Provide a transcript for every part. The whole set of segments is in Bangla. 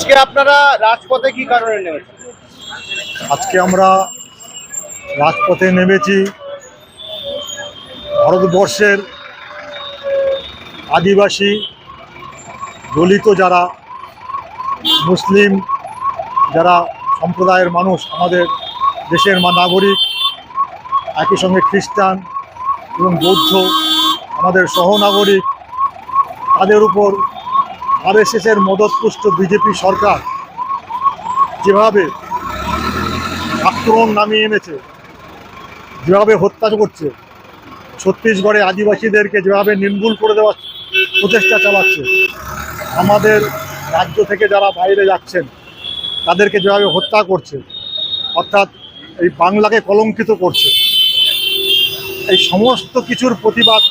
আজকে আপনারা রাজপথে কি কারণে নেমেছেন? আজকে আমরা রাজপথে নেমেছি ভারতবর্ষের আদিবাসী, দলিত যারা, মুসলিম যারা সম্প্রদায়ের মানুষ, আমাদের দেশের মা নাগরিক, একই সঙ্গে খ্রিস্টান এবং বৌদ্ধ, আমাদের সহনাগরিক, তাদের উপর আরএসএসের মদতপুষ্ট বিজেপি সরকার যেভাবে আক্রমণ নামিয়ে এনেছে, যেভাবে হত্যা করছে, ছত্তিশগড়ে আদিবাসীদেরকে যেভাবে নির্মূল করে দেওয়ার প্রচেষ্টা চালাচ্ছে, আমাদের রাজ্য থেকে যারা বাইরে যাচ্ছেন, তাদেরকে যেভাবে হত্যা করছে, অর্থাৎ এই বাংলাকে কলঙ্কিত করছে, এই সমস্ত কিছুর প্রতিবাদ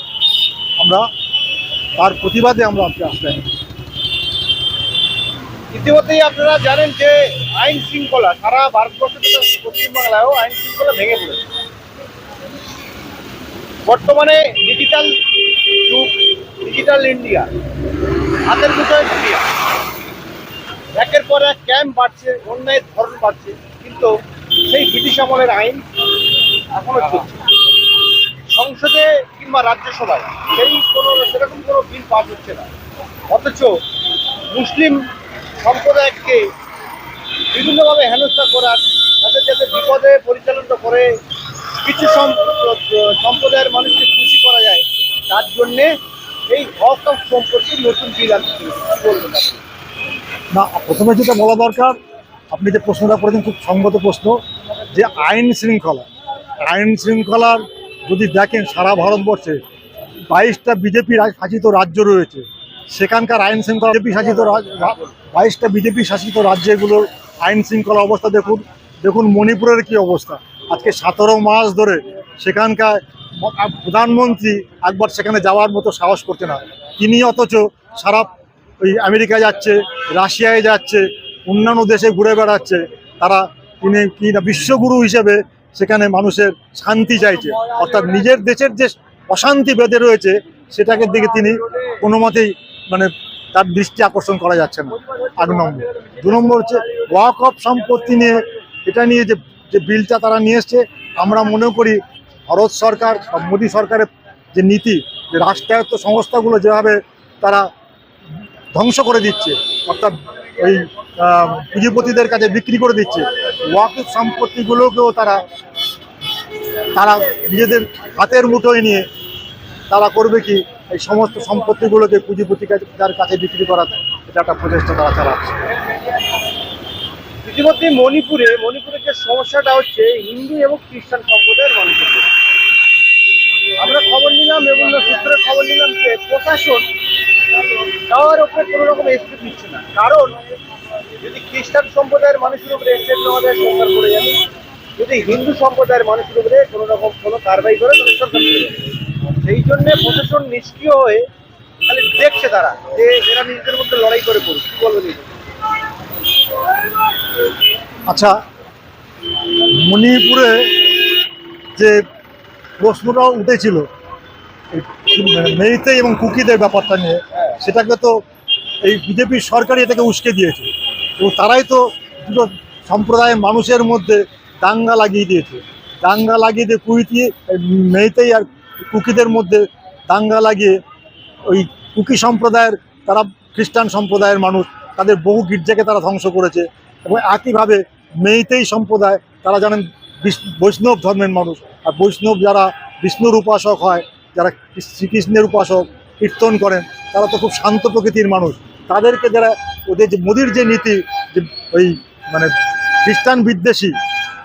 আমরা, তার প্রতিবাদে আমরা আজকে আসলাম ইতিমধ্যেই আপনারা জানেন যে আইন শৃঙ্খলা, সারা ভারতবর্ষ তথা পশ্চিমবাংলায়ও আইন শৃঙ্খলা ভেঙে পড়েছে। বর্তমানে ডিজিটাল যুগ ডিজিটাল ইন্ডিয়া হাতের মুঠোয় দুনিয়া। একের পর এক ক্যাম্প বাড়ছে অন্যায়ের ধরন বাড়ছে, কিন্তু সেই ব্রিটিশ আমলের আইন এখনও চলছে। সংসদে কিংবা রাজ্যসভায় সেই কোনো, সেরকম কোনো বিল পাস হচ্ছে না। অথচ মুসলিম সম্প্রদায়কে বিভিন্নভাবে হেনস্থা করার, তাদের যাতে বিপদে পরিচালনা করে কিছু সম- সম্প্রদায়ের মানুষকে খুশি করা যায়, তার জন্যে এই হক অফ সম্পর্কে নতুন বিল বলবেন না, প্রথমে যেটা বলা দরকার, আপনি যে প্রশ্নটা করেছেন, খুব সঙ্গত প্রশ্ন, যে আইন শৃঙ্খলা, আইন শৃঙ্খলার যদি দেখেন সারা ভারতবর্ষে বাইশটা বিজেপি শাসিত রাজ্য রয়েছে সেখানকার আইন শৃঙ্খলা বিজেপি শাসিত বাইশটা বিজেপি শাসিত রাজ্যগুলোর আইন শৃঙ্খলা অবস্থা দেখুন দেখুন মণিপুরের কি অবস্থা। আজকে সতেরো মাস ধরে সেখানকার প্রধানমন্ত্রী একবার সেখানে যাওয়ার মতো সাহস করছে না। তিনি অথচ সারা ওই আমেরিকা যাচ্ছে, রাশিয়ায় যাচ্ছে, অন্যান্য দেশে ঘুরে বেড়াচ্ছে। তারা তিনি কি না বিশ্বগুরু হিসেবে সেখানে মানুষের শান্তি চাইছে। অর্থাৎ নিজের দেশের যে অশান্তি বেঁধে রয়েছে, সেটাকে দিকে তিনি কোনো মতেই মানে তার দৃষ্টি আকর্ষণ করা যাচ্ছে না। এক নম্বর। দু নম্বর হচ্ছে ওয়াক অফ সম্পত্তি নিয়ে, এটা নিয়ে যে যে বিলটা তারা নিয়ে এসছে, আমরা মনে করি ভারত সরকার মোদী সরকারের যে নীতি, যে রাষ্ট্রায়ত্ত সংস্থাগুলো যেভাবে তারা ধ্বংস করে দিচ্ছে, অর্থাৎ ওই পুঁজিপতিদের কাছে বিক্রি করে দিচ্ছে ওয়াকিফ সম্পত্তিগুলোকেও তারা তারা নিজেদের হাতের মুঠোয় নিয়ে তারা করবে কি? এই সমস্ত সম্পত্তিগুলোকে পুঁজিপতিকার কাছে বিক্রি করা এটা একটা প্রচেষ্টা তারা চালাচ্ছে। ইতিমধ্যে মণিপুরে মণিপুরের যে সমস্যাটা হচ্ছে, হিন্দু এবং খ্রিস্টান সম্প্রদায়ের মানুষের আমরা খবর নিলাম বিভিন্ন সূত্রে খবর নিলাম যে প্রশাসন দেওয়ার ওপরে কোনো রকম স্টেপ নিচ্ছে না। কারণ, যদি খ্রিস্টান সম্প্রদায়ের মানুষের উপরে স্টেপ নেওয়া যায়, সরকার করে যাবে। যদি হিন্দু সম্প্রদায়ের মানুষের উপরে কোনো রকম কোনো কারবাই করে, তাহলে সরকার করে যাবে। সেই জন্য প্রশাসন নিষ্ক্রিয় হয়ে খালি দেখছে তারা যে এরা নিজেদের মধ্যে লড়াই করে করুক। কি বলবেন আচ্ছা মণিপুরে যে প্রশ্নটা উঠেছিল মেইতে এবং কুকিদের ব্যাপারটা নিয়ে সেটাকে তো এই বিজেপি সরকারই এটাকে উস্কে দিয়েছে। এবং তারাই তো দুটো সম্প্রদায়ের মানুষের মধ্যে দাঙ্গা লাগিয়ে দিয়েছে। দাঙ্গা লাগিয়ে দিয়ে কুইতি মেইতেই আর কুকিদের মধ্যে দাঙ্গা লাগিয়ে ওই কুকি সম্প্রদায়ের, তারা খ্রিস্টান সম্প্রদায়ের মানুষ, তাদের বহু গির্জাকে তারা ধ্বংস করেছে এবং একইভাবে মেইতেই সম্প্রদায়, তারা জানেন বৈষ্ণব ধর্মের মানুষ। আর বৈষ্ণব যারা বিষ্ণুর উপাসক হয়, যারা শ্রীকৃষ্ণের উপাসক, কীর্তন করেন, তারা তো খুব শান্ত প্রকৃতির মানুষ। তাদেরকে যারা ওদের যে মোদির যে নীতি, যে ওই মানে খ্রিস্টান বিদ্বেষী,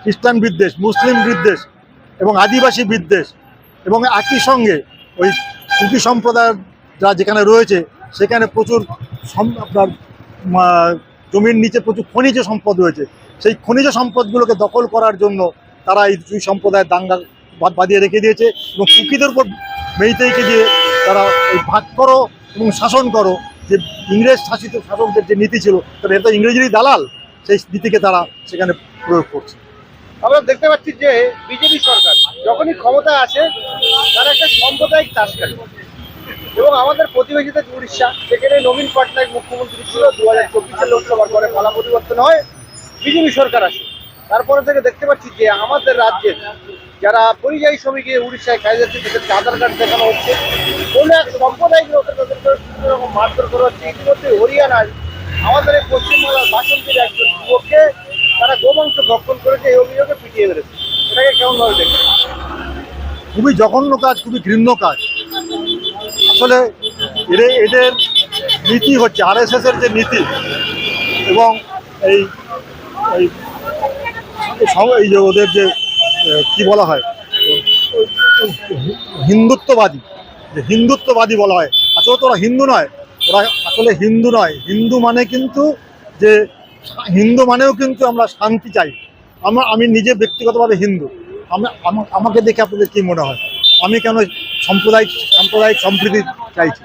খ্রিস্টান বিদ্বেষ, মুসলিম বিদ্বেষ এবং আদিবাসী বিদ্বেষ এবং একই সঙ্গে ওই কুকি সম্প্রদায়ের যা যেখানে রয়েছে, সেখানে প্রচুর আপনার জমির নিচে প্রচুর খনিজ সম্পদ রয়েছে। সেই খনিজ সম্পদগুলোকে দখল করার জন্য তারা এই দুই সম্প্রদায়ের দাঙ্গা বাঁধিয়ে রেখে দিয়েছে এবং কুকিদের উপর মেইতেইকে দিয়ে তারা এই ভাগ করো এবং শাসন করো। যে ইংরেজ শাসিত শাসকদের যে নীতি ছিল তারা এটা ইংরেজেরই দালাল, সেই নীতিকে তারা সেখানে প্রয়োগ করছে। আমরা দেখতে পাচ্ছি যে বিজেপি সরকার যখনই ক্ষমতা আছে তারা একটা সাম্প্রদায়িক চাষ করে। এবং আমাদের প্রতিবেশী দেশ উড়িষ্যা, সেখানে নবীন পটনায়ক মুখ্যমন্ত্রী ছিল দু হাজার চব্বিশের লোকসভার পরে পালা পরিবর্তন হয়, বিজেপি সরকার আসে। তারপরে থেকে দেখতে পাচ্ছি যে আমাদের রাজ্যের যারা পরিযায়ী শ্রমিকে উড়িষ্যায় খাই যাচ্ছে, তাদেরকে আধার কার্ড দেখানো হচ্ছে। কোনো এক সম্প্রদায়কে ওদের তাদেরকে বিভিন্ন রকম মারধর করা হচ্ছে। ইতিমধ্যে হরিয়ানায় আমাদের এই পশ্চিমবাংলার বাসন্তীর একজন যুবককে তারা গোমাংস ভক্ষণ করেছে এই অভিযোগে পিটিয়ে মেরেছে। এটাকে কেমন ভাবে দেখবে খুবই জঘন্য কাজ, খুবই ঘৃণ্য কাজ। আসলে এদের এদের নীতি হচ্ছে আর এস এর যে নীতি এবং এই এই যে ওদের যে কি বলা হয়? হিন্দুত্ববাদী, যে হিন্দুত্ববাদী বলা হয়। আসলে তো ওরা হিন্দু নয়, ওরা আসলে হিন্দু নয়। হিন্দু মানে কিন্তু যে হিন্দু মানেও কিন্তু আমরা শান্তি চাই। আমরা, আমি নিজে ব্যক্তিগতভাবে হিন্দু। আমি আমা- আমাকে দেখে আপনাদের কি মনে হয়? আমি কেন সাম্প্রদায়িক সাম্প্রদায়িক সম্প্রীতি চাইছি?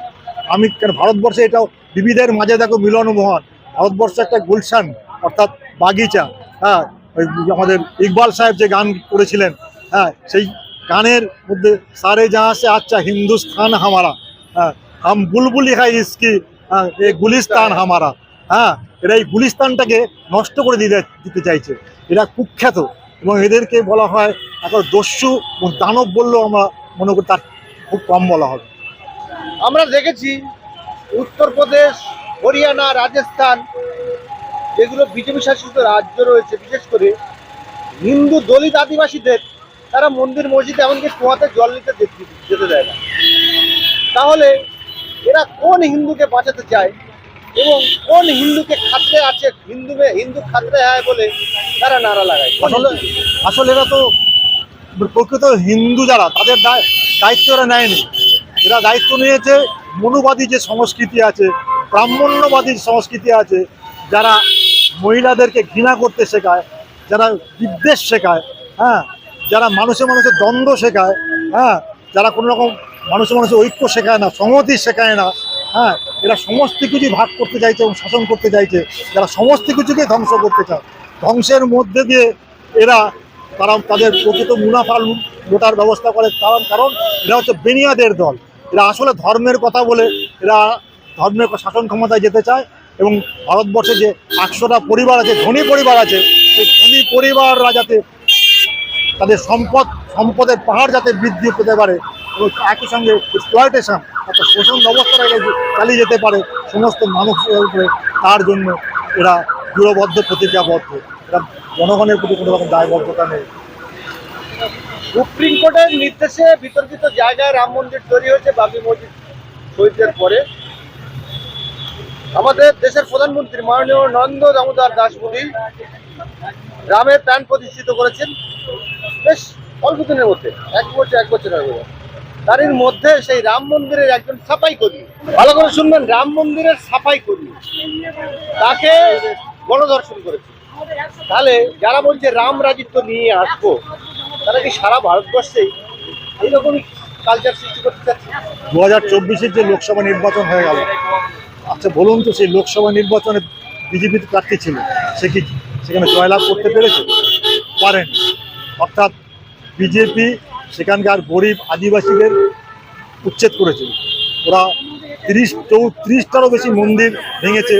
আমি কেন ভারতবর্ষে এটাও বিবিধের মাঝে দেখো মিলন মহান ভারতবর্ষ একটা গুলশান, অর্থাৎ বাগিচা হ্যাঁ ওই আমাদের ইকবাল সাহেব যে গান করেছিলেন হ্যাঁ সেই গানের মধ্যে সারে যাহা সে আচ্ছা হিন্দুস্তান হামারা হ্যাঁ হাম বুলবুলি হাই ইসকি হ্যাঁ এ গুলিস্তান হামারা হ্যাঁ এরা এই গুলিস্তানটাকে নষ্ট করে দিতে দিতে চাইছে। এরা কুখ্যাত এবং এদেরকে বলা হয় এখন দস্যু এবং দানব বললেও আমরা মনে করি তার খুব কম বলা হবে। আমরা দেখেছি উত্তরপ্রদেশ, হরিয়ানা, রাজস্থান যেগুলো বিজেপি শাসিত রাজ্য রয়েছে, বিশেষ করে হিন্দু দলিত আদিবাসীদের, তারা মন্দির, মসজিদে এমনকি কুয়াতে জল নিতে যেতে- দেয় না। তাহলে এরা কোন হিন্দুকে বাঁচাতে চায়? এবং কোন হিন্দুকে খাতরে আছে হিন্দু হিন্দু খাতরে হয় বলে তারা নারা লাগায়। আসলে আসলে এরা তো প্রকৃত হিন্দু যারা, তাদের দায়- দায়িত্ব এরা নেয়নি। এরা দায়িত্ব নিয়েছে মনুবাদী যে সংস্কৃতি আছে, ব্রাহ্মণ্যবাদী সংস্কৃতি আছে, যারা মহিলাদেরকে ঘৃণা করতে শেখায়, যারা বিদ্বেষ শেখায় হ্যাঁ? যারা মানুষে মানুষের দ্বন্দ্ব শেখায় হ্যাঁ? যারা কোনো রকম মানুষে মানুষের ঐক্য শেখায় না, সংহতি শেখায় না হ্যাঁ এরা সমস্ত কিছুই ভাগ করতে চাইছে এবং শাসন করতে চাইছে। যারা সমস্ত কিছুকে ধ্বংস করতে চায়, ধ্বংসের মধ্যে দিয়ে এরা তারা তাদের প্রকৃত মুনাফা লোটার ব্যবস্থা করে। কারণ কারণ এরা হচ্ছে বেনিয়াদের দল। এরা আসলে ধর্মের কথা বলে এরা ধর্মের শাসন ক্ষমতায় যেতে চায় এবং ভারতবর্ষে যে একশোটা পরিবার আছে, ধনী পরিবার আছে, সেই ধনী পরিবাররা যাতে তাদের সম্পদ, সম্পদের পাহাড় যাতে বৃদ্ধি পেতে পারে এবং একই সঙ্গে এক্সপ্লয়টেশন অর্থাৎ শোষণ ব্যবস্থাটা যাতে চালিয়ে যেতে পারে সমস্ত মানুষের উপরে। তার জন্য এরা দূরবদ্ধ প্রতিজ্ঞাবদ্ধ এরা জনগণের প্রতি কোনো রকম দায়বদ্ধতা নেই। সুপ্রিম কোর্টের নির্দেশে বিতর্কিত জায়গায় রাম মন্দির তৈরি হয়েছে বাবরি মসজিদ শহীদদের পরে। আমাদের দেশের প্রধানমন্ত্রী মাননীয় নন্দ দামোদর দাস মোদী রামের প্রাণ প্রতিষ্ঠিত করেছেন। বেশ অল্প দিনের মধ্যে, এক বছর এক বছর গেল। তারই মধ্যে সেই রাম মন্দিরের একজন সাফাই কর্মী। ভালো করে শুনবেন, রাম মন্দিরের সাফাই কর্মী। তাকে গণধর্ষণ করেছে। তাহলে যারা বলছে রাম রাজিত্ব নিয়ে আসব, তারা কি সারা ভারতবর্ষে এইরকমই কালচার সৃষ্টি করতে চাচ্ছে? দু হাজার চব্বিশের যে লোকসভা নির্বাচন হয়ে গেল আচ্ছা বলুন তো সেই লোকসভা নির্বাচনে বিজেপি প্রার্থী ছিল, সে কি সেখানে জয়লাভ করতে পেরেছে? পারেনি। অর্থাৎ বিজেপি সেখানকার গরিব আদিবাসীদের উচ্ছেদ করেছে। ওরা তিরিশ চৌত্রিশটারও বেশি মন্দির ভেঙেছে,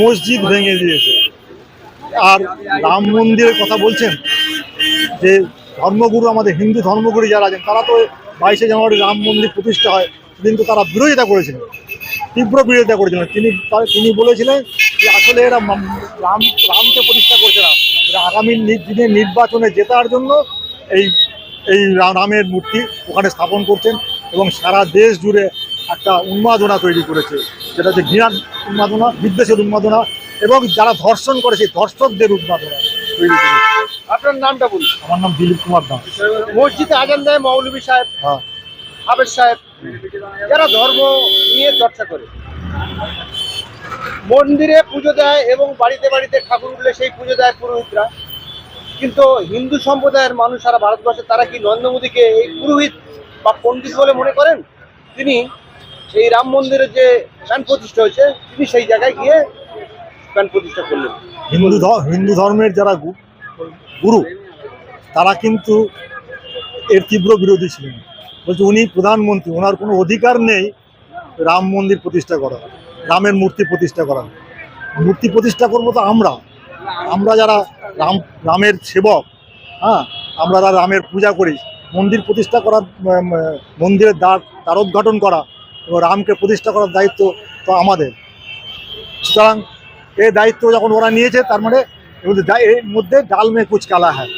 মসজিদ ভেঙে দিয়েছে। আর রাম মন্দিরের কথা বলছেন যে ধর্মগুরু আমাদের হিন্দু ধর্মগুরু যারা আছেন, তারা তো বাইশে জানুয়ারি রাম মন্দির প্রতিষ্ঠা হয় কিন্তু তারা বিরোধিতা করেছিলেন, তীব্র বিরোধিতা করেছিলেন। তিনি তিনি বলেছিলেন যে আসলে এরা রাম রামকে প্রতিষ্ঠা করছে না। এরা আগামী দিনে নির্বাচনে জেতার জন্য এই এই রামের মূর্তি ওখানে স্থাপন করছেন এবং সারা দেশ জুড়ে একটা উন্মাদনা তৈরি করেছে। যেটা হচ্ছে ঘৃণার উন্মাদনা বিদ্বেষের উন্মাদনা এবং যারা ধর্ষণ করে সেই ধর্ষকদের উন্মাদনা তৈরি করেছে। আপনার নামটা বলুন। আমার নাম দিলীপ কুমার দাস। মসজিদে আজান দেয় মৌলভী সাহেব হ্যাঁ। হাবেজ সাহেব। যারা ধর্ম নিয়ে চর্চা করে মন্দিরে পুজো দেয় এবং বাড়িতে বাড়িতে ঠাকুর উঠলে সেই পুজো দেয় পুরোহিতরা। কিন্তু হিন্দু সম্প্রদায়ের মানুষ সারা ভারতবর্ষে তারা কি নরেন্দ্র মোদীকে এই পুরোহিত বা পণ্ডিত বলে মনে করেন? তিনি এই রাম মন্দিরের যে প্যান প্রতিষ্ঠা হয়েছে, তিনি সেই জায়গায় গিয়ে প্যান প্রতিষ্ঠা করলেন। হিন্দু হিন্দু ধর্মের যারা গুরু, তারা কিন্তু এর তীব্র বিরোধী ছিলেন। বলছে উনি প্রধানমন্ত্রী, ওনার কোনো অধিকার নেই রাম মন্দির প্রতিষ্ঠা করা রামের মূর্তি প্রতিষ্ঠা করা মূর্তি প্রতিষ্ঠা করব তো আমরা। আমরা যারা রাম, রামের সেবক। হ্যাঁ আমরা তার রামের পূজা করি। মন্দির প্রতিষ্ঠা করার মন্দিরের দ্বার, দ্বারোদ্ঘাটন করা এবং রামকে প্রতিষ্ঠা করার দায়িত্ব তো আমাদের। সুতরাং এই দায়িত্ব যখন ওরা নিয়েছে, তার মানে এর মধ্যে ডাল মে কুচ কালা হ্যাঁ